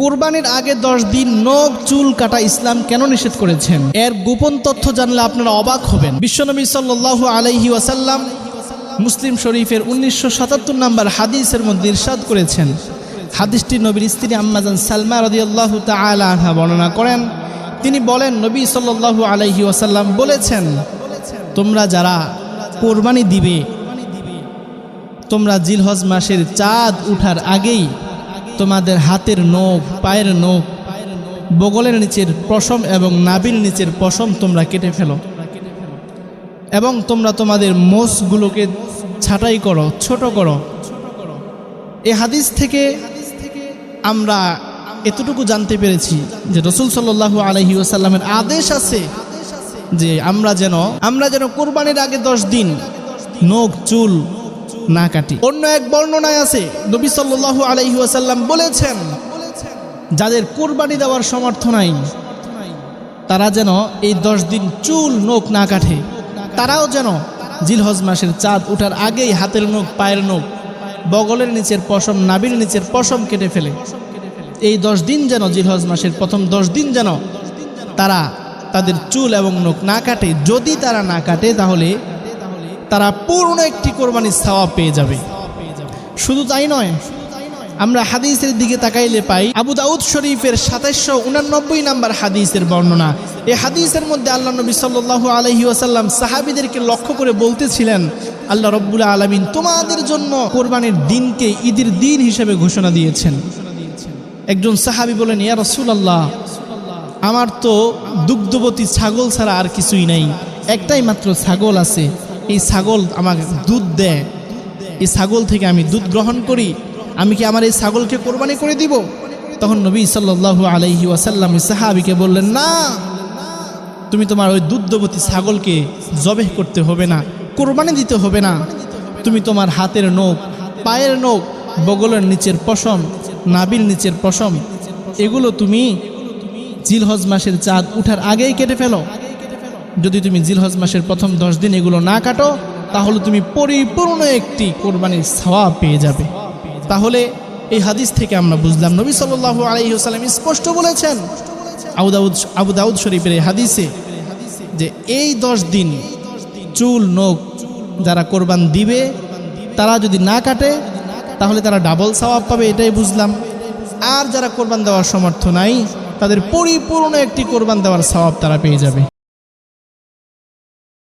কোরবানির আগে দশ দিন নখ, চুল কাটা ইসলাম কেন নিষেধ করেছেন? এর গোপন তথ্য জানলে আপনারা অবাক হবেন। বিশ্বনবী সাল্লাল্লাহু আলাইহি ওয়াসাল্লাম মুসলিম শরীফের উনিশশো সাতাত্তর নম্বর হাদিসের মধ্যে ইরশাদ করেছেন। হাদিসটি নবীর স্ত্রী আম্মাজান সালমা রদিয়াল্লাহু তাআলা আনহা বর্ণনা করেন। তিনি বলেন, নবী সাল্লাল্লাহু আলাইহি ওয়াসাল্লাম বলেছেন, তোমরা যারা কোরবানি দিবে, তোমরা জিলহজ মাসের চাঁদ উঠার আগেই তোমাদের হাতের নখ, পায়ের নখ, বগলের নিচের পশম এবং নাবির নিচের পশম তোমরা কেটে ফেলো। এবং তোমরা তোমাদের মোষগুলোকে ছাঁটাই করো, ছোট করো। এ হাদিস থেকে আমরা এতটুকু জানতে পেরেছি যে রসুল সাল্লাহ আলহি ওসাল্লামের আদেশ আছে যে আমরা যেন আমরা যেন কোরবানির আগে দশ দিন নখ, চুল না কাটি। অন্য এক বর্ণনায় আছে, নবী সাল্লাল্লাহু আলাইহি ওয়াসাল্লাম বলেছেন, যাদের কোরবানি দেওয়ার সমর্থ নাই, তারা যেন এই দশ দিন চুল, নখ না কাটে। তারাও যেন জিলহজ মাসের চাঁদ ওঠার আগেই হাতের নখ, পায়ের নখ, বগলের নিচের পশম নাবির নিচের পশম কেটে ফেলে। এই দশ দিন যেন জিলহজ মাসের প্রথম দশ দিন যেন তারা তাদের চুল এবং নখ না কাটে। যদি তারা না কাটে, তাহলে তারা পূর্ণ একটি কোরবানির সাওয়া পেয়ে যাবে। শুধু তাই নয়, আমরা হাদিসের দিকে তাকাইলে পাই, আবু দাউদ শরীফের সাতাশশো উনানব্বই নাম্বার হাদিসের বর্ণনা। এই হাদিসের মধ্যে আল্লাহ নবী সাল্লাহ আলহি আসাল্লাম সাহাবিদেরকে লক্ষ্য করে বলতেছিলেন, আল্লাহ রব্বুল আলমিন তোমাদের জন্য কোরবানির দিনকে ঈদের দিন হিসেবে ঘোষণা দিয়েছেন। একজন সাহাবি বলেন, ইয়া রসুল আল্লাহ আমার তো দুগ্ধবতী ছাগল ছাড়া আর কিছুই নাই, একটাই মাত্র ছাগল আছে। এই ছাগল আমাকে দুধ দেয়। এই ছাগল থেকে আমি দুধ গ্রহণ করি। আমি কি আমার এই ছাগলকে কোরবানি করে দিব? তখন নবী সাল্লাল্লাহু আলাইহি ওয়াসাল্লাম সাহাবিকে বললেন, না, তুমি তোমার ওই দুগ্ধবতী ছাগলকে জবেহ করতে হবে না, কোরবানি দিতে হবে না। তুমি তোমার হাতের নখ, পায়ের নখ, বগলের নিচের পশম নাবির নিচের পশম, এগুলো তুমি জিলহজ মাসের চাঁদ উঠার আগেই কেটে ফেলো। যদি তুমি জিলহজ মাসের প্রথম দশ দিন এগুলো না কাটো, তাহলে তুমি পরিপূর্ণ একটি কোরবানির সওয়াব পেয়ে যাবে। তাহলে এই হাদিস থেকে আমরা বুঝলাম, নবী সাল্লাহ আলহিহাস্লাম স্পষ্ট বলেছেন আবুদাউদ আবু দাউদ শরীফের এই হাদিসে যে এই দশ দিন চুল, নখ যারা কোরবান দিবে, তারা যদি না কাটে, তাহলে তারা ডাবল সওয়াব পাবে, এটাই বুঝলাম। আর যারা কোরবান দেওয়ার সমর্থ নাই, তাদের পরিপূর্ণ একটি কোরবান দেওয়ার সওয়াব তারা পেয়ে যাবে।